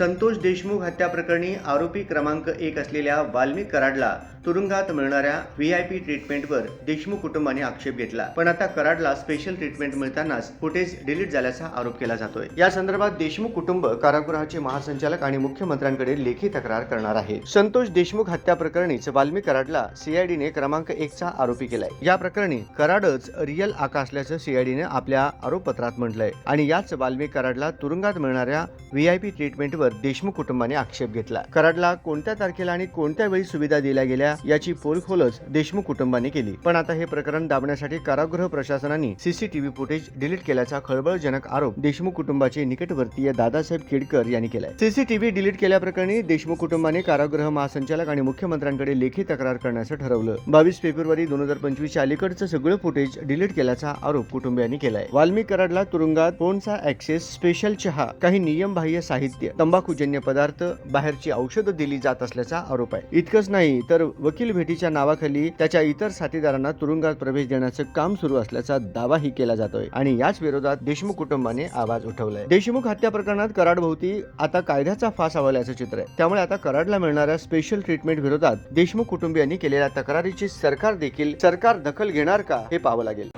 संतोष देशमुख हत्या प्रकरणी आरोपी क्रमांक एक असलेल्या वाल्मिक कराडला तुरुंगात मिळणाऱ्या व्ही आय पी ट्रीटमेंटवर देशमुख कुटुंबाने आक्षेप घेतला. पण आता कराडला स्पेशल ट्रीटमेंट मिळतानाच फुटेज डिलीट झाल्याचा आरोप केला जातोय. या संदर्भात देशमुख कुटुंब कारागृहाचे महासंचालक आणि मुख्यमंत्र्यांकडे लेखी तक्रार करणार आहे. संतोष देशमुख हत्या प्रकरणीच वाल्मी कराडला सीआयडीने क्रमांक एकचा आरोपी केलाय. या प्रकरणी कराडच रिअल आका असल्याचं सीआयडीने आपल्या आरोपपत्रात म्हटलंय. आणि याच वाल्मी कराडला तुरुंगात मिळणाऱ्या व्हीआयपी ट्रीटमेंटवर देशमुख कुटुंबाने आक्षेप घेतला. कराडला कोणत्या तारखेला आणि कोणत्या वेळी सुविधा दिल्या गेल्या याची पोलखोलच देशमुख कुटुंबाने केली. पण आता हे प्रकरण दाबण्यासाठी कारागृह प्रशासनाने सीसीटीव्ही फुटेज डिलीट केल्याचा खळबळजनक आरोप देशमुख कुटुंबाचे निकटवर्तीय दादासाहेब केडकर यांनी केलाय. सीसीटीव्ही डिलीट केल्याप्रकरणी देशमुख कुटुंबाने कारागृह महासंचालक आणि मुख्यमंत्र्यांकडे लेखी तक्रार करण्याचं ठरवलं. बावीस फेब्रुवारी दोन हजार पंचवीसच्या अलीकडचं सगळं फुटेज डिलीट केल्याचा आरोप कुटुंबियांनी केलाय. वाल्मी कराडला तुरुंगात फोनचा ऍक्सेस स्पेशल चहा काही नियमबाह्य साहित्य तंबाखूजन्य पदार्थ बाहेरची औषधं दिली जात असल्याचा आरोप आहे. इतकंच नाही तर वकील भेटीच्या नावाखाली त्याच्या इतर साथीदारांना तुरुंगात प्रवेश देण्याचं काम सुरू असल्याचा दावाही केला जातोय. आणि याच विरोधात देशमुख कुटुंबाने आवाज उठवलाय. देशमुख हत्या प्रकरणात कराड भोवती आता कायद्याचा फास आवल्याचं चित्र आहे. त्यामुळे आता कराडला मिळणाऱ्या स्पेशल ट्रीटमेंट विरोधात देशमुख कुटुंबियांनी केलेल्या तक्रारीची सरकार देखील सरकार दखल घेणार का हे पाहावं लागेल.